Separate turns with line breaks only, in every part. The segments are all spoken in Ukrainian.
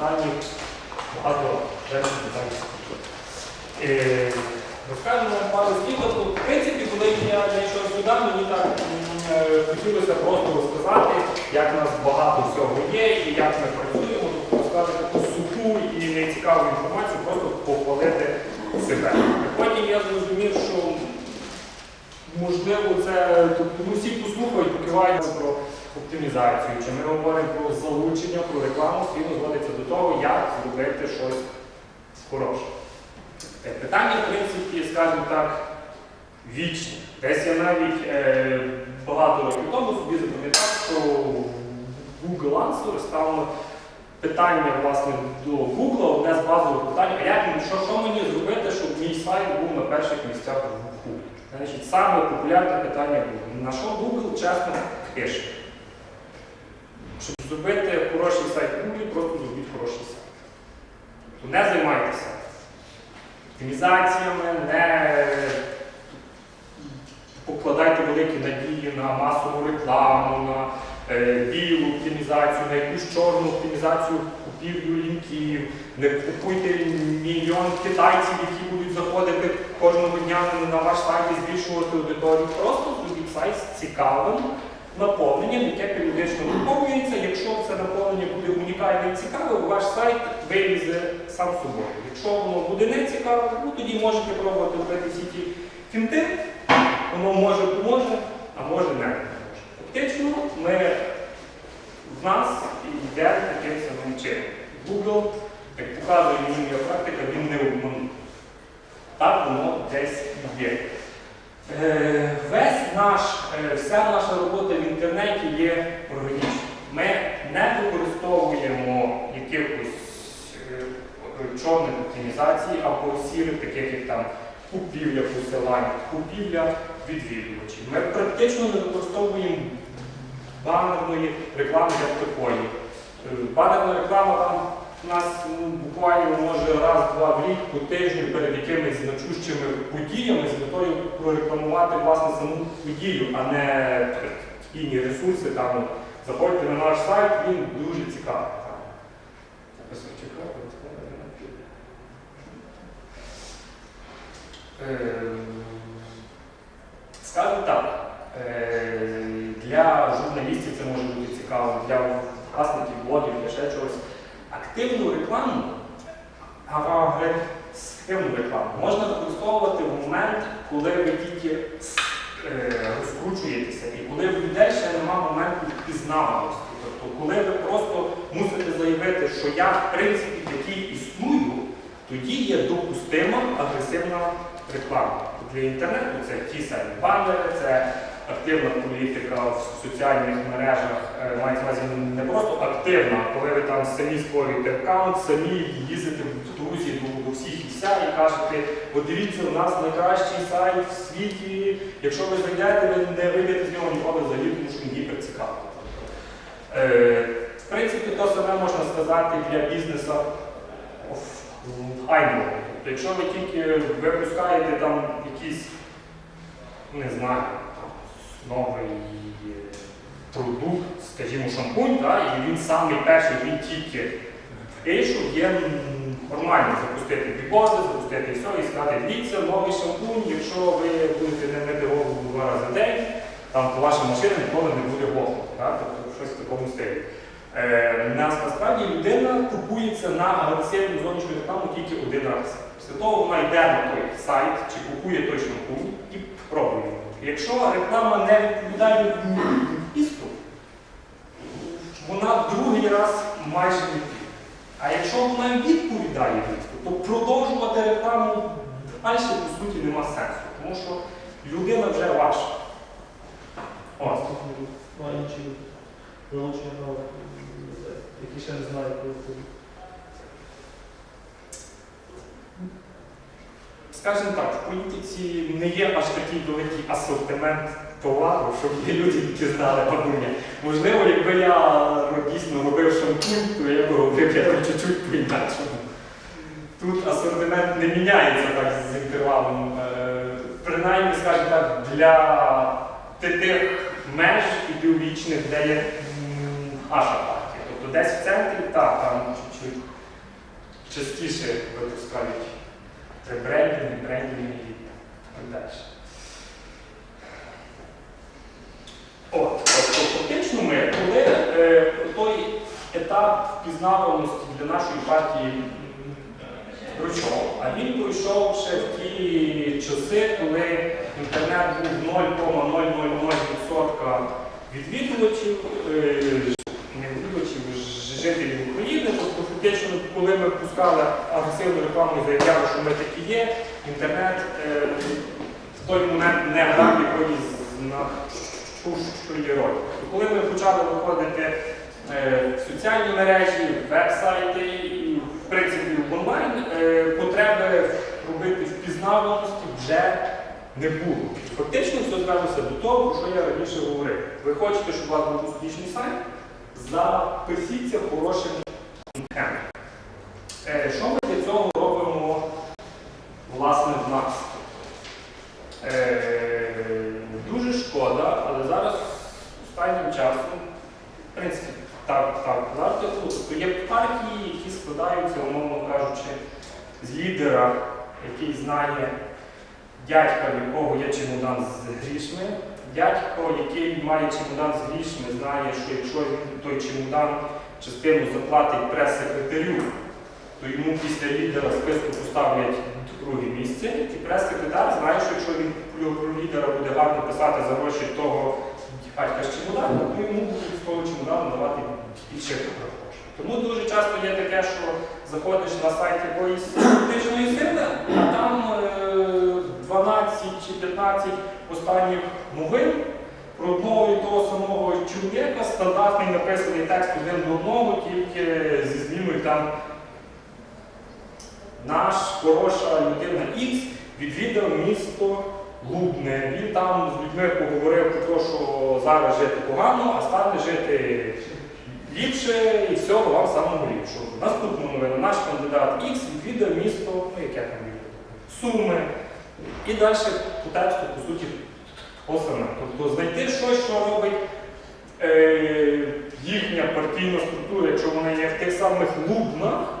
останні багато речей питань. Е, Розкажемо пару. Тобто, В принципі, коли я йшов сюди, мені так е, хотілося просто розказати, як у нас багато всього є і як ми працюємо, тобто розказати таку суху і нецікаву інформацію, просто похвалити себе. Потім я зрозумів, що можливо це тобто, ну, всі послухають, покивають про оптимізацію, чи ми говоримо про залучення, про рекламу, світ зводиться до того, як зробити щось хороше. Е, Питання, в принципі, скажімо так, вічні. Десь я навіть е, багато років тому собі запам'ятав, що Google Answers там питання власне, до Google, одне з базових питань, а як що, що мені зробити, щоб мій сайт був на перших місцях в Google? Значить, саме популярне питання Google. На що Google чесно пише? Зробити хороший сайт Google, просто зробіть хороший сайт. Не займайтеся оптимізаціями, не покладайте великі надії на масову рекламу, на е, білу оптимізацію, на якусь чорну оптимізацію купівлю лінків, не купуйте мільйон китайців, які будуть заходити кожного дня на ваш сайт і збільшувати аудиторію. Просто зробіть сайт цікавим наповненням, яке періодично наповнюється. Якщо це наповнення буде унікальне і цікаве, ваш сайт вилізе сам собою. Якщо воно буде не цікаве, ну тоді можете пробувати робити всі ті фінти. Воно може поможе, а може не поможе. Фактично, ми в нас йде таким самим чином. Google, як показує мені моя практика, він не обманув. Так воно десь є. Е, наш, е, вся наша робота в інтернеті є органічною. Ми не використовуємо якихось е, чорних оптимізацій або сірих, таких як там купівля посилань, купівля відвідувачів. Ми практично не використовуємо банерної реклами як такої. Е, Банерна реклама там у нас ну, буквально може раз-два в рік по тижню перед якимись значущими подіями з метою прорекламувати власне саму подію, а не спільні ресурси. Там, заходьте на наш сайт, він дуже цікавий. Там. Якось чекаю, Е, Скажу так, е, для журналістів це може бути цікаво, для власників блогів, для ще чогось. Активну рекламу, агресивну рекламу можна використовувати в момент, коли ви тільки е, розкручуєтеся і коли в людей ще немає моменту впізнаваності. Тобто, коли ви просто мусите заявити, що я в принципі такий існую, тоді є допустима агресивна реклама. Для інтернету це ті самі банери, це активна політика в соціальних мережах. Е, Мається увазі не просто активна, коли ви там самі створюєте аккаунт, самі їздите в друзі до, всіх і вся і кажете, подивіться, у нас найкращий сайт в світі. Якщо ви зайдете, ви не вийдете з нього ніколи взагалі, тому що він гіперцікавий. Е, В принципі, то саме можна сказати для бізнесу. Тобто, якщо ви тільки випускаєте там якийсь, не знаю, новий е, продукт, скажімо, шампунь, та, і він самий перший, він тільки вийшов, є нормально запустити бікози, запустити все і сказати, дивіться, новий шампунь, якщо ви будете не мити голову два рази в день, там то ваша машина ніколи не буде та, Тобто щось в такому стилі. Е, нас насправді людина купується на агресивну зовнішню рекламу тільки один раз. Після того вона йде на той сайт чи купує той шампунь і пробує. Якщо реклама не відповідає місту, вона другий раз майже не піде. А якщо вона відповідає місту, то продовжувати рекламу далі по суті нема сенсу, тому що людина вже ваша. Ось.
Які ще не знають про
Скажімо так, в політиці не є аж такий великий асортимент товару, щоб є люди, які знали бабуня. Можливо, якби я дійсно робив шампунь, то я б робив якось чуть-чуть по-інакшому. Тут асортимент не міняється так з інтервалом. Е, Принаймні, скажімо так, для тих меж ідеологічних, де є наша партія. Тобто десь в центрі, так, там чуть-чуть частіше випускають ребрендінги, брендінги і так далі. От, фактично ми, коли е, той етап впізнаваності для нашої партії пройшов, а він пройшов ще в ті часи, коли інтернет був 0,000% відвідувачів, е, не відвідувачів, жителів коли ми пускали агресивну рекламу і заявляли, що ми такі є, інтернет е, в той момент не грав якоїсь значущої ролі. Тобто, коли ми почали виходити е, в соціальні мережі, веб-сайти і в принципі в онлайн, е, потреби робити впізнаваності вже не було. Фактично все звелося до того, що я раніше говорив. Ви хочете, щоб у вас був успішний сайт? Запишіться хорошим контентом. Е, Що ми для цього робимо власне в нас? Е, Дуже шкода, але зараз останнім часом, в принципі, так, так, завжди було. Тобто є партії, які складаються, умовно кажучи, з лідера, який знає дядька, в якого є чемодан з грішми. Дядько, який має чемодан з грішми, знає, що якщо він той чемодан частину заплатить прес-секретарю, то йому після лідера списку поставлять друге місце. І прес-секретар знає, що якщо він про лідера буде гарно писати за гроші того дядька з чемодану, то йому будуть з того чемодану давати більше грошей. Тому дуже часто є таке, що заходиш на сайт якоїсь політичної сили, а там е, 12 чи 15 останніх новин про одного і того самого чоловіка, стандартний написаний текст один до одного, тільки зі зміною там наш хороша людина Х відвідав місто Лубне. Він там з людьми поговорив про те, що зараз жити погано, а стане жити ліпше і всього вам самому ліпшого. Наступна новина. Наш кандидат Х відвідав місто, ну яке там відвідав? Суми. І далі тексту, по суті, то. Тобто знайти щось, що робить е, їхня партійна структура, якщо вона є в тих самих лубнах,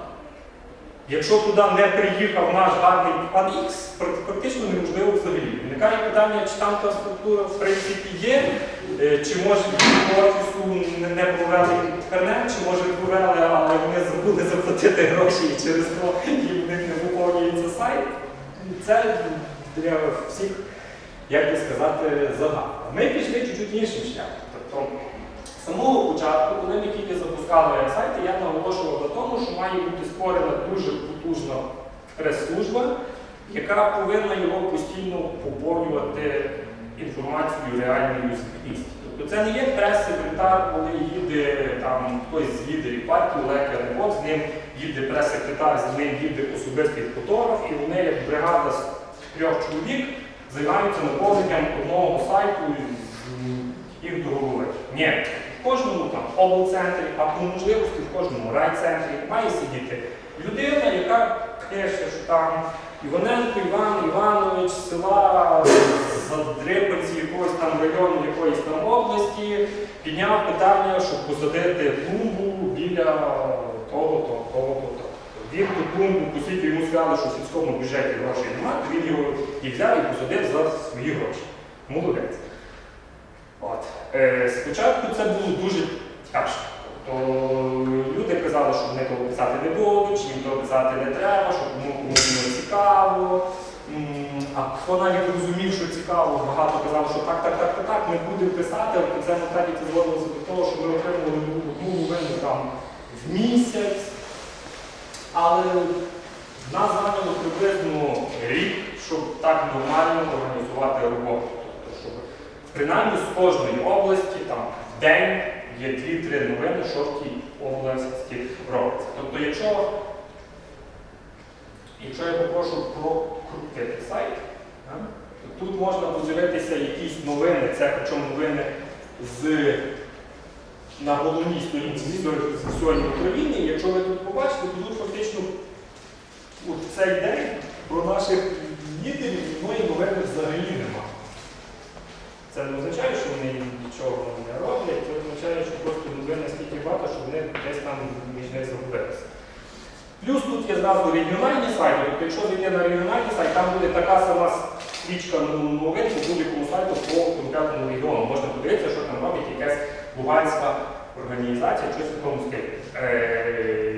якщо туди не приїхав наш гарний пан Х, практично неможливо взагалі. Виникає питання, чи там та структура в принципі є, е, чи може офісу не- провели інтернет, чи може провели, але вони забули заплатити гроші і через то їм в них не виповнюється сайт. Це для всіх, як би сказати, загадка. Ми пішли чуть-чуть іншим шляхом. Тобто, з самого початку, коли ми тільки запускали сайти, я наголошував на тому, що має бути створена дуже потужна прес-служба, яка повинна його постійно поповнювати інформацією реальною звітністю. Тобто це не є прес-секретар, коли їде там хтось з лідерів партії, Олег Януков, з ним їде прес-секретар, з ним їде особистий фотограф, і вони, як бригада з трьох чоловік, займаються наповненням одного сайту їх до. Ні, в кожному там облцентрі, а по можливості в кожному райцентрі має сидіти людина, яка пише, що там Іваненко Іван Іванович з села Задрипанці якогось там району якоїсь там області підняв питання, щоб посадити клумбу біля того-то, того-то. Він ту клумбу, оскільки йому сказали, що в сільському бюджеті грошей немає, він його і взяв і посадив за свої гроші. Молодець. От. Е, спочатку це було дуже тяжко. Тобто люди казали, що вони того писати не будуть, що їм того писати не треба, що кому не цікаво. А хто навіть розумів, що цікаво, багато казав, що так, так, так, так, так, ми будемо писати, але в кінцевому етапі це зводилося до того, що ми отримували одну новину там в місяць. Але нас зайняло приблизно рік, щоб так нормально організувати роботу. Тобто, щоб принаймні з кожної області там в день є 2-3 новини, що в тій області робиться. Тобто, якщо, якщо я попрошу прокрутити сайт, то тут можна подивитися якісь новини, це причому новини з на головній сторінці сьогодні Україні. Якщо ви тут побачите, то тут фактично цей день про наших лідерів жодної новини взагалі нема. Це не означає, що вони нічого не роблять, це означає, що просто новин настільки багато, що вони десь там між них загубилися. Плюс тут є зразу регіональні сайти. Тобто, якщо зайти на регіональний сайт, там буде така сама стрічка новин по будь-якому сайту по конкретному регіону. Можна подивитися, що там робить якась луганська організація, щось в тому стилі. Е,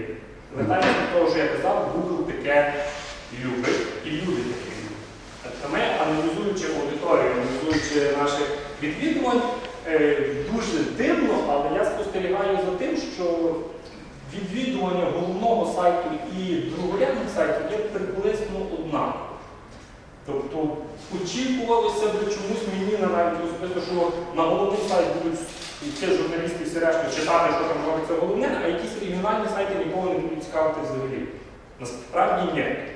Вертаємося до того, що я казав, Google таке любить і люди таке люблять. Тобто ми, аналізуючи аудиторію, аналізуючи наших відвідувань, е, дуже дивно, але я спостерігаю за тим, що відвідування головного сайту і другорядних сайтів є приблизно однаково. Тобто очікувалося би чомусь мені на навіть особисто, що на головний сайт будуть йти журналісти і всі решта читати, що там робиться головне, а якісь регіональні сайти нікого не будуть цікавити взагалі. Насправді ні. Е,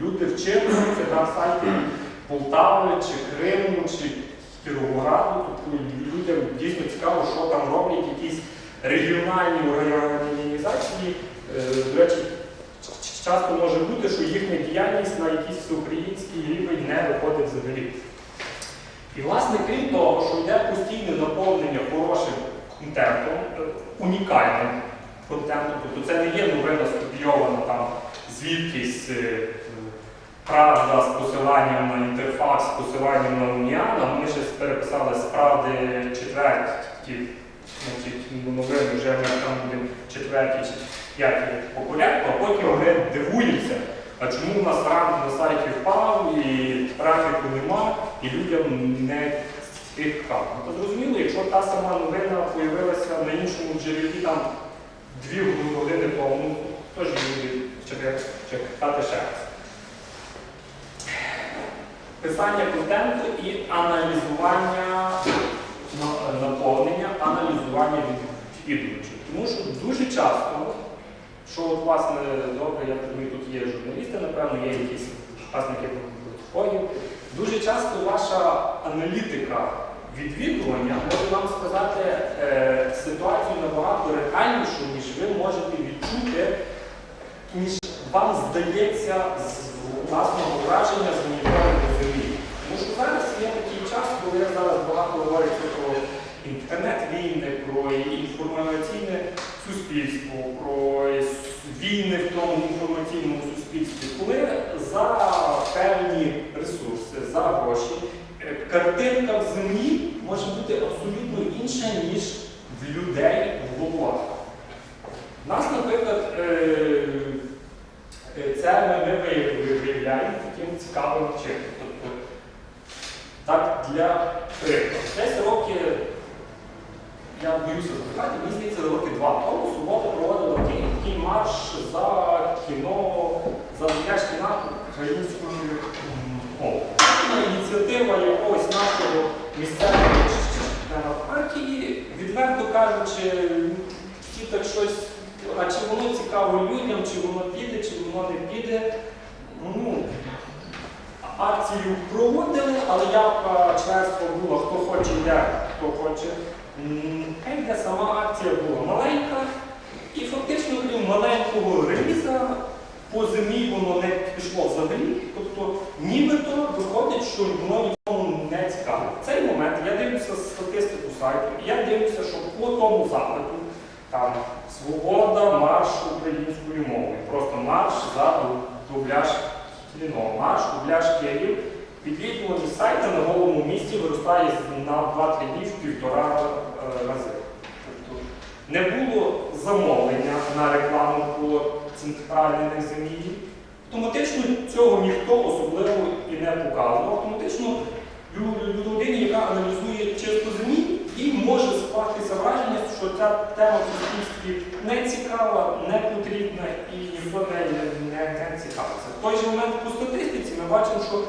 Люди вчитуються на сайті Полтави, чи Криму, чи Кіровограду. Тобто людям дійсно цікаво, що там роблять якісь регіональні організації. Е, До речі, часто може бути, що їхня діяльність на якийсь всеукраїнський рівень не виходить взагалі. І, власне, крім того, що йде постійне наповнення хорошим контентом, е, унікальним контентом, тобто це не є новина скопійована там звідкись е, правда з посиланням на інтерфакс, з посиланням на Уніана. Ми ще переписали з правди четверті, значить, новини вже ми там будемо четверті п'яті по порядку, а потім ми дивуємося. А чому у нас ранг на сайті впав і трафіку нема, і людям не цікаво? Ну, то зрозуміло, якщо та сама новина з'явилася на іншому джерелі там дві години тому, теж люди чекати ще раз. Писання контенту і аналізування наповнення, аналізування відвідувачів. Тому що дуже часто, що от, власне добре, я розумію, тут є журналісти, напевно, є якісь власники блогів. Дуже часто ваша аналітика відвідування може вам сказати е, ситуацію набагато реальнішу, ніж ви можете відчути, ніж вам здається з власного враження з моніторингу землі. Тому що зараз є такий час, коли зараз багато говориться про інтернет-війни, про інформаційне суспільство, про війни в тому інформаційному суспільстві, коли за певні ресурси, за гроші, е, картинка в землі може бути абсолютно інша, ніж в людей в головах. Нас, наприклад, е, е, це ми виявляємо таким цікавим чином. Так, для прикладу. Десь роки, я боюся запитати, мені здається, роки два тому субота проводила такий, такий марш за кіно, за дитяч кіна українською мовою. Ініціатива якогось нашого місцевого партії, відверто кажучи, всі так щось, а чи воно цікаво людям, чи воно піде, чи воно не піде. Акцію проводили, але явка членства була, хто хоче йде, хто хоче. Йде сама акція була маленька, і фактично крім маленького реліза по землі воно не пішло взагалі. Тобто нібито виходить, що воно нікому не цікаво. В цей момент я дивлюся статистику сайту, і я дивлюся, що по тому запиту там свобода марш українською мовою. Просто марш за дубляж кіно, марш, дубляж Київ. Відвідуваність сайту на голому місці виростає на 2-3 дні в півтора е, рази. Тобто не було замовлення на рекламу по центральній землі. Автоматично цього ніхто особливо і не показував. Автоматично лю- людині, яка аналізує чисто землі, їй може скластися враження, що ця тема в суспільстві не цікава, не потрібна і ніхто не, не, цікавиться. В той же момент по статистиці ми бачимо, що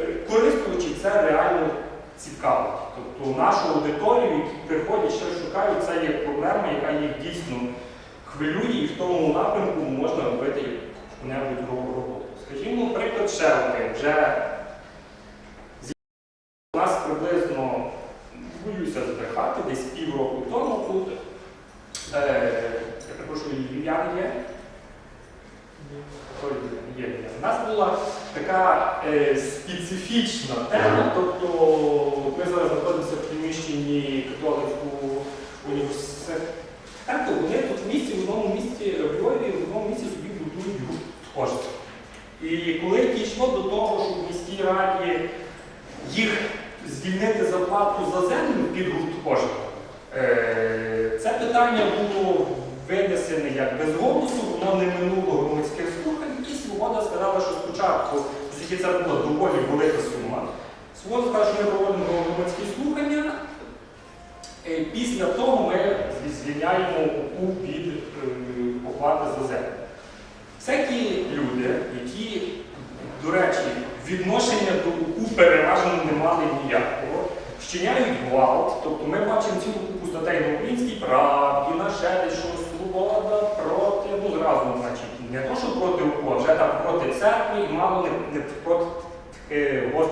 е, користувачі це реально цікавить. Тобто нашу аудиторію, які приходять, що шукають, це є проблема, яка їх дійсно хвилює, і в тому напрямку можна робити яку-небудь роботу. Скажімо, приклад ще один. Вже у нас приблизно, боюся збрехати, десь півроку тому тут, е, я перепрошую, львів'яни є. Є, є. У нас була така е, специфічна тема, тобто ми зараз знаходимося в приміщенні католицького університету. Вони тут в місті, в одному місті в Львові, в одному місті собі питання було винесене як без голосу, воно не минуло громадських слухань, і Свобода сказала, що спочатку, оскільки це була доволі велика сума, Свобода сказала, що ми проводимо громадські слухання. Е, Після того ми звільняємо УКУ від е, оплати за землю. Всякі люди, які, до речі, відношення до УКУ переважно не мали ніякого, вчиняють гвалт, тобто ми бачимо цілу купу статей на українській правді, на ще десь, що свобода проти, ну зразу, значить, не то, що проти УКУ, а вже там проти церкви і мало не, не проти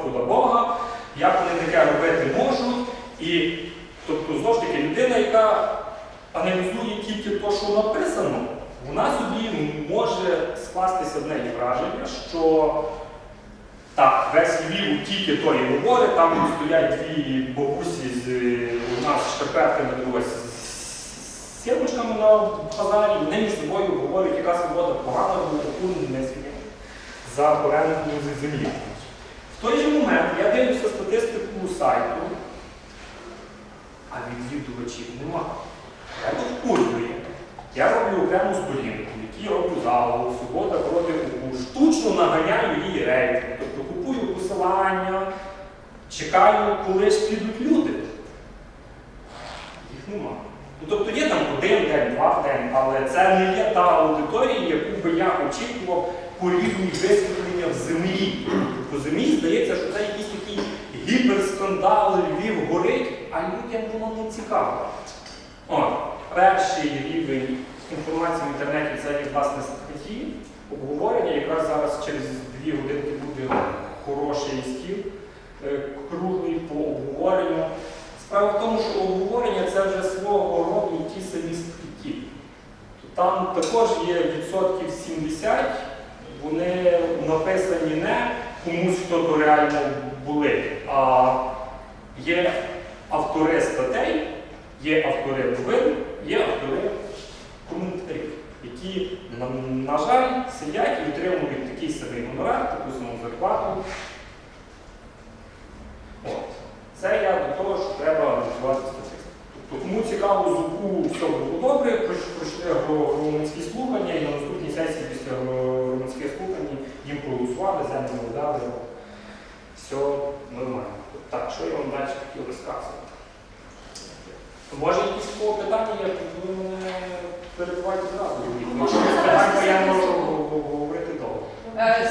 е, Господа Бога, як вони таке робити можуть. І тобто, знову ж таки, людина, яка аналізує тільки те, що написано, вона собі може скластися в неї враження, що так, весь Львів тільки то і говорить, там стоять дві бабусі з нас з шкарпетками друга з сімочками на базарі, вони між собою говорять, яка свобода погана, бо не звільняє за оренду землі. В той же момент я дивлюся статистику сайту, а відвідувачів нема. Я тут курюю. Я роблю окрему сторінку, в якій роблю залу, свобода проти УКУ, штучно наганяю її рейтинг. Тобто купую посилання, чекаю, коли ж підуть люди. Їх нема. Ну, тобто є там один день, два в день, але це не є та аудиторія, яку би я очікував по рівні висвітлення в землі. По землі здається, що це якийсь такий гіперскандал, Львів горить, а людям воно не цікаво. О, перший рівень інформації в інтернеті це є власне статті, обговорення. Якраз зараз через дві годинки буде хороший стіл е, круглий по обговоренню. Справа в тому, що обговорення це вже свого роду ті самі статті. Там також є відсотків 70, вони написані не комусь, хто то реально були, а є автори статей, є автори новин, є автори коментарів, які, на, на жаль, сидять і отримують такий самий гонорар, таку саму зарплату. От. Це я до того, що треба аналізувати статистику. Тобто, кому цікаво з УКУ все було добре, пройшли гро- громадські слухання, і на наступній сесії після гро- громадських слухань їм проголосували, землю надали. Все нормально. Так, що я вам далі хотів розказувати? Може, якісь по питання є, ви мене перебувайте зразу.
Зараз
питань, то я можу говорити довго.
Е,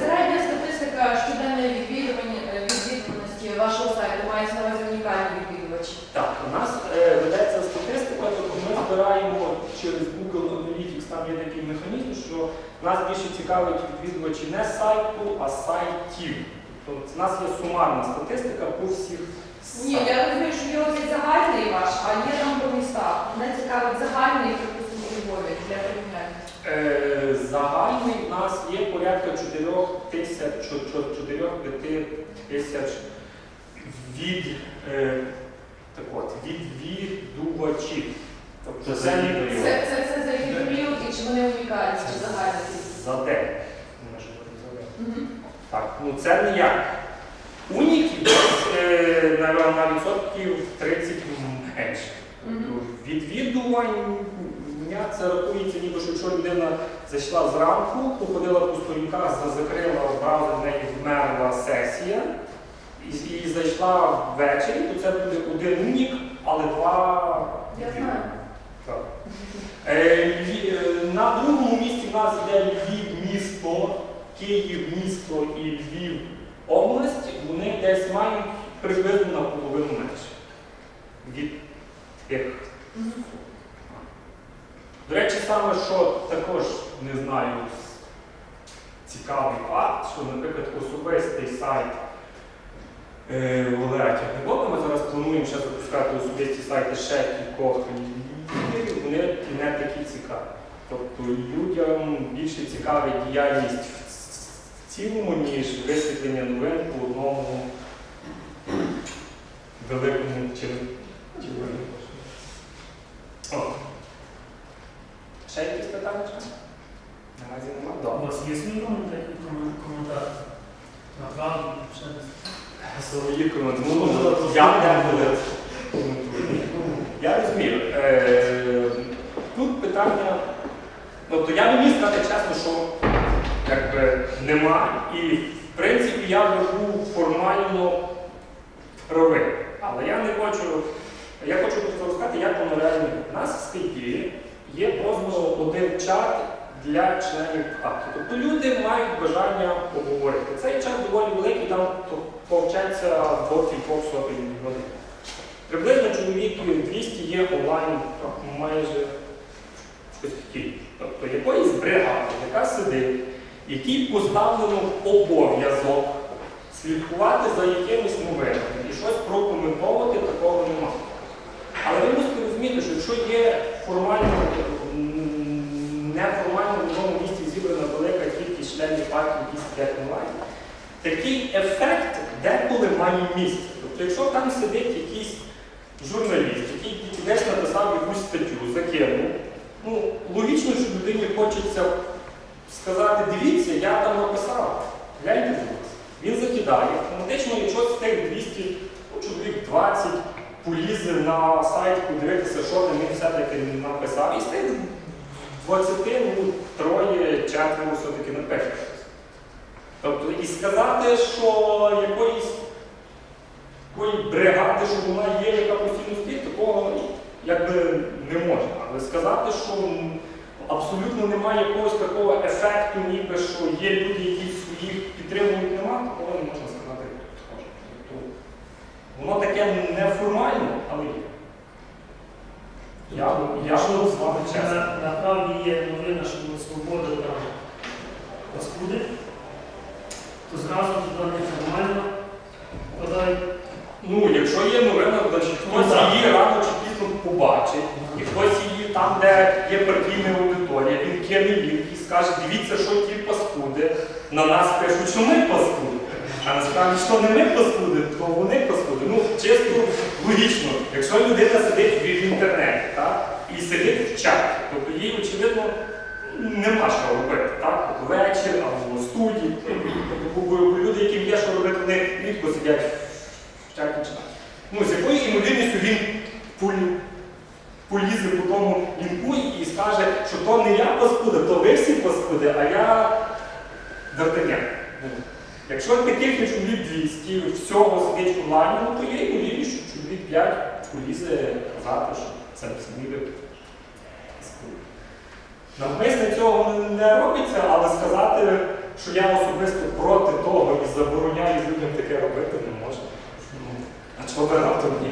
Середня статистика щоденної е, відвідуваності вашого сайту мається на увазі унікальні відвідувачі.
Так, у нас е, ведеться статистика, тобто ми збираємо через Google Analytics, там є такий механізм, що нас більше цікавить відвідувачі не сайту, а сайтів. Тобто у нас є сумарна статистика по всіх
Ні, я розумію, що є оцей загальний ваш, а є там по містах. Мене цікавить загальний, припустимо, у Львові для порівняння.
Е, Загальний у нас є порядка 4 тисяч, 4-5 тисяч від, е, так от, відвідувачів. Тобто
Це
це
за
не.
Це, це, це за який період і чи вони унікальні, чи кількість?
за день. Може бути за день.
Мгм.
Так, ну це не як. Уніків е, на, відсотків 30 менше. Відвідування це рахується, ніби що якщо людина зайшла зранку, походила по сторінках, закрила браузер, в неї вмерла сесія, і, і зайшла ввечері, то це буде один унік, але два.
Я знаю.
Так. Е, е, На другому місці в нас йде Львів місто, Київ місто і Львів область. Вони десь мають приблизно на половину менше від тих.
Мгм.
До речі, саме що також не знаю цікавий факт, що, наприклад, особистий сайт е, Валерія Тягнебока, ми зараз плануємо ще запускати особисті сайти ще кількох лідерів, вони не такі цікаві. Тобто людям більше цікавить діяльність цілому, ніж висвітлення новин по одному великому. О. Ще якісь питання? Наразі нема?
У
Добре.
вас є свій коментар? Направду, ще.
Свої коментарі. Ну, я не буду. Я розумію. Е, питання. Тобто я не міг сказати чесно, що якби нема. І в принципі я був формально правий. Але я не хочу. Я хочу просто розказати, як воно реально. У нас в статті є просто один чат для членів АКІ. Тобто люди мають бажання поговорити. Цей чат доволі великий, там повчаться до кількох сотень годин. Приблизно чоловік 200 є онлайн майже. Тобто якоїсь бригади, яка сидить, якій поставлено обов'язок слідкувати за якимись новинами і щось прокоментовувати такого немає. Але ви мусите розуміти, що якщо є формально, неформально в одному місці зібрана велика кількість членів партії, які сидять онлайн, такий ефект деколи має місце. Тобто, якщо там сидить якийсь журналіст, який десь написав якусь статтю, закинув, ну, логічно, що людині хочеться сказати, дивіться, я там написав, гляньте будь ласка. Він закидає. Автоматично, якщо з тих 200, ну, чоловік 20 полізе на сайт подивитися, що там він все-таки написав, і з тих 20, ну, троє, четверо все-таки напише щось. Тобто, і сказати, що якоїсь такої бригади, що вона є, яка постійно стоїть, такого якби не можна. Але сказати, що абсолютно немає якогось такого ефекту, ніби що є люди, які своїх підтримують, нема, такого не можна сказати. Тобто, воно таке неформально, але є. Я, я буду з вами чесно.
На, направді є новина, що свобода там паскуди, то зразу туди неформально подають.
Ну, якщо є новина, значить
Ну,
хтось її рано чи пізно побачить, і хтось її там, де є партійна аудиторія, він кине лінк і скаже, дивіться, що ті паскуди на нас пишуть, що ми паскуди. А насправді, що не ми паскуди, то вони паскуди. Ну, чисто логічно, якщо людина сидить в інтернеті так, і сидить в чаті, тобто їй, очевидно, нема що робити. Так? От вечір або в студії. Бо Люди, яким є що робити, вони рідко сидять в чаті. Ну, з якою ймовірністю він полі- полізе по тому лінку і скаже, що то не я паскуда, то ви всі паскуди, а я Д'Артаньян. Ну, Якщо таких є чоловік 200, всього сидить в онлайні, ну то є ймовірність, що чоловік 5 полізе казати, що це самі ви паскуди. Навмисне цього не- не робиться, але сказати, що я особисто проти того і забороняю людям таке робити, не можна. Ну, А чого раптом ні?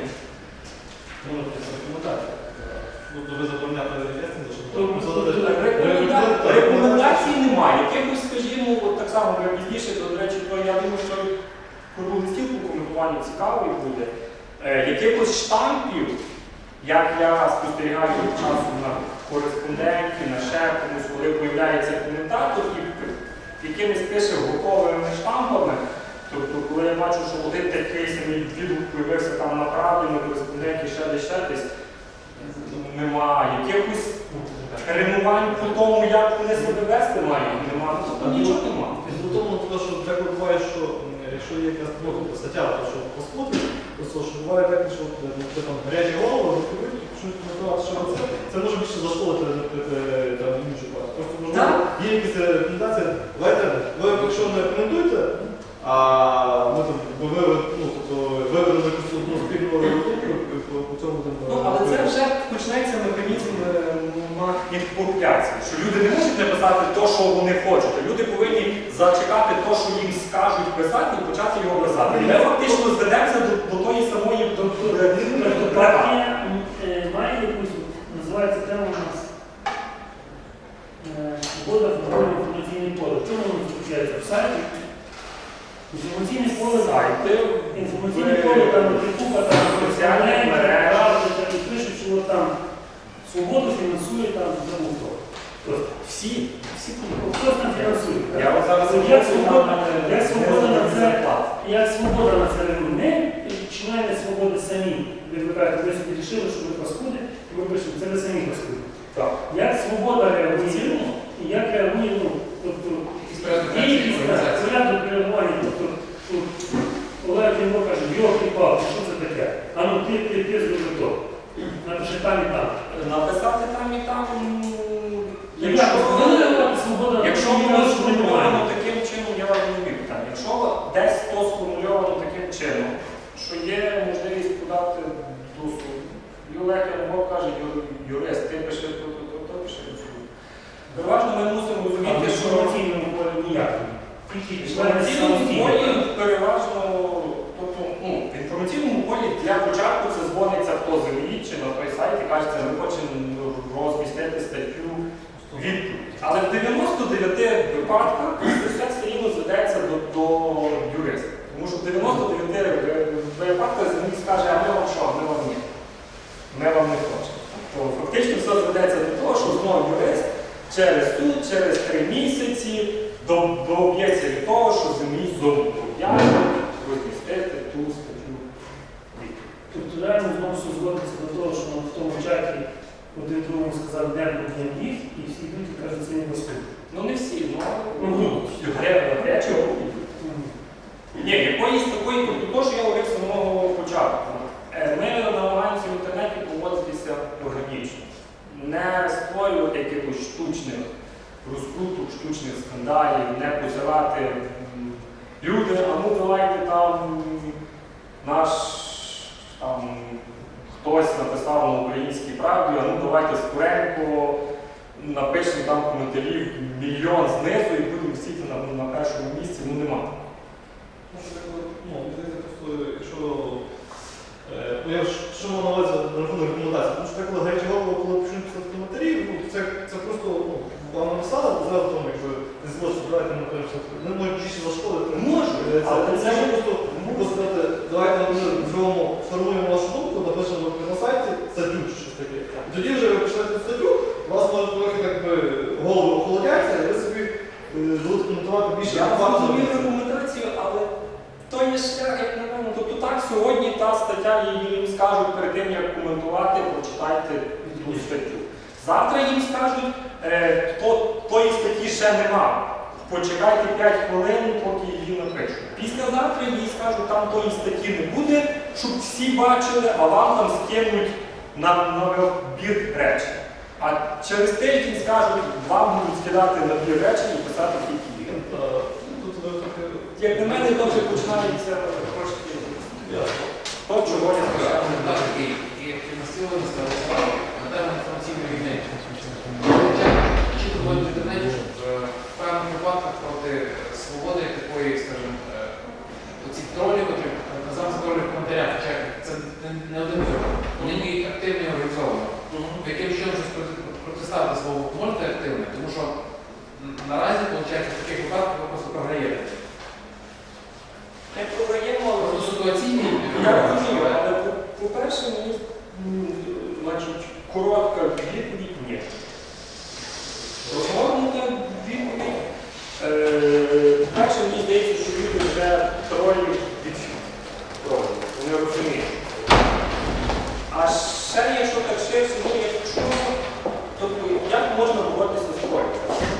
Ну, це рекомендація. Ну, то ви забороняєте реєстрацію,
Ну,
Рекоменда- Рекомендацій немає. Якихось, скажімо, от так само пізніше, то, до речі, то я думаю, що стіл по коментуванню цікавий буде. Е, якихось штампів, як я спостерігаю часу на кореспонденті, на ще комусь, коли появляється коментатор і якимись пише готовими штампами. Тобто, коли я бачу, що один такий самий відгук появився там на правді, на кореспонденті, ще десь ще десь, немає. Якихось Римувань по тому, як вони себе вести мають, нема. Ну, тобто нічого нема.
Підготовлено того, що так буває, що якщо є якась ну, стаття, то що паскуди, то що що буває так, що от, ну, це там гарячі голови, розповідають, коментувати, що це, це може більше зашкодити там іншу партію. Просто можливо, є якісь е, рекомендації. Давайте, ви якщо не рекомендуєте, а ми там, бо ви, ну, тобто, виберемо якусь одну спільну думку по, по цьому там.
Ну, але це вже почнеться механізм е, маніпуляції, що люди не можуть написати те, що вони хочуть. а Люди повинні зачекати те, що їм скажуть писати, і почати його писати. Ми фактично зведемося до, до тої самої
Тобто партія е, має якусь, називається тема у нас е, свобода формування інформаційне поле. Чому воно заключається? В сайті? Інформаційне поле
сайти,
Інформаційне поле там купа там
Соціальних
соціальних
мереж.
там пишуть, що там свободу фінансує там замовто. Тобто
всі, всі
хто там фінансує?
Я от зараз
Як свобода, як свобода на це, як свобода на це реагує? Ми, члени свободи самі, ви кажете, ви собі рішили, що ви паскуди, і ми пишемо, це ви самі паскуди.
Так.
Як свобода реагує, і як реагує, ну, тобто, так, порядок реагування, ну, йому каже, йохи папи, що це таке? А ну ти, ти, ти з то. Напиши там і там.
Написати там і там. Ну, якщо якщо воно сформульовано ну, таким чином, я вам розумію. Якщо
десь то
сформульовано таким чином, що
є можливість подати до
суду,
Юлекар
мов
каже,
юрист, ти пише, то, то пиши до суду. Переважно ми мусимо розуміти, що... Тільки члени самостійно. Переважно тобто, ну, в інформаційному полі для початку це дзвониться хто землі чи на той сайт і каже, ми хочемо розмістити статтю відповідь. Але в 99 випадках все все рівно зведеться до, до юриста. Тому що в 99 випадках землі скаже, а ми вам що, ми вам ні. Ми вам не хочемо. То фактично все зведеться до того, що знову юрист через суд, через три місяці до- доб'ється від того, що землі зобов'язані розмістити статтю відповідь.
Тобто реально знову все зводиться до того, що в тому чаті один другому сказав, де буде їх, і всі і кажуть, це не безпечно.
Ну не всі, ну,
Ну,
ну, гре- речі обидві. Ні, якоїсь такої, тобто то, що я говорив з самого початку. Е, Ми намагаємося в інтернеті поводитися органічно, не створювати якихось штучних розкруток, штучних скандалів, не позивати люди, а ну давайте там наш там, хтось написав на українській правді, а ну давайте Скоренко напишемо там коментарів мільйон знизу і будемо сіти на, на першому місці, ну нема.
Ну, ну, якщо, е, ну, я ж, що мав на увазі на рахунок рекомендацій, тому що так, коли гарячі голови, коли почнуть писати коментарі, ну, це, це просто, ну, вам написали, зразу тому, якщо не зможете збирати на що не можуть більше зашкодити.
Можуть, але
це,
це
це просто, просто сказати, давайте ми зробимо, сформуємо вашу думку, напишемо на сайті статтю чи щось таке. І тоді вже ви почнете статтю, у вас може трохи так би голови охолодяться, і ви собі е, будете коментувати більше.
Я
фактів.
розумію рекомендацію, але то є шлях, як на мене. Тобто так, сьогодні та стаття, її їм скажуть перед тим, як коментувати, прочитайте ту статтю. Завтра їм скажуть, е, то, тої статті ще нема. Почекайте 5 хвилин, поки її напишуть. Післязавтра їй скажуть, там тої статті не буде, щоб всі бачили, а вам там скинуть на, на вибір речень. А через тиждень скажуть, вам будуть скидати набір речень і писати тільки.
Е, трохи
Як на мене, то вже починається трошки то, чого я спочатку не
Так,
знаю.
і, і фінансування стало справи на тему інформаційної війни. Чітко в інтернеті, що в е, певних випадках проти свободи такої, скажімо, е, оці тролі, котрі називаються тролі в коментарях, в чаті, це не- не один випадок. Вони діють активно і організовано. Яким чином щось проти- протиставити свого можете активно, тому що м, наразі, виходить, в таких випадках ви просто програєте.
Не програємо, але
Просто ситуаційні
я розумію, але по- по-перше, мені м, значить, коротка відповідь ні. Розгорнута відповідь. Е, Перше, мені здається, що люди вже тролі від тролі. Вони розуміють. А ще є, що так ширше, ну якщо, тобто, як можна боротися з тролем?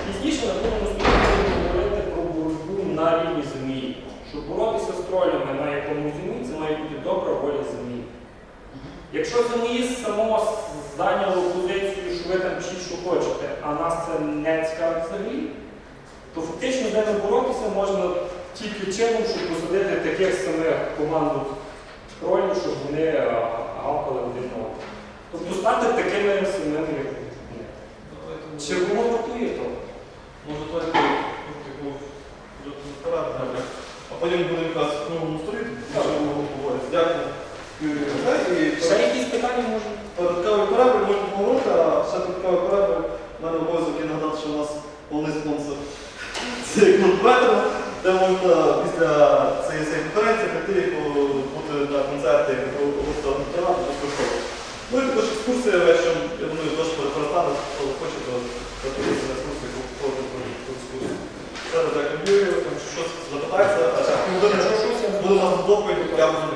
Пізніше на тому будемо говорити про боротьбу на рівні землі. Щоб боротися з тролями на якому землі, це має бути добра воля землі. Якщо землі само зайняло позицію, що ви там вчіть, що хочете, а нас це не цікавить взагалі, то фактично з ними боротися можна тільки чином, щоб посадити таких самих командних тролів, щоб вони гавкали один на одного. Тобто стати такими самими, як вони. Чи воно вартує того?
Може, то а потім будемо якраз в новому сторінку, що ми будемо говорити. Дякую.
Ще якісь питання можуть?
Додатковий корабль можна поговорити, а ще додатковий корабль. У мене обов'язок є нагадати, що у нас головний спонсор це клуб де можна після цієї конференції прийти бути на концерті гурту Антонату безкоштовно. Ну і також екскурсія вечором, я думаю, теж перестане, хто хоче, то запитися на екскурсію, про екскурсію. Все, дякую якщо щось запитається, а буде нас доповідь, я буду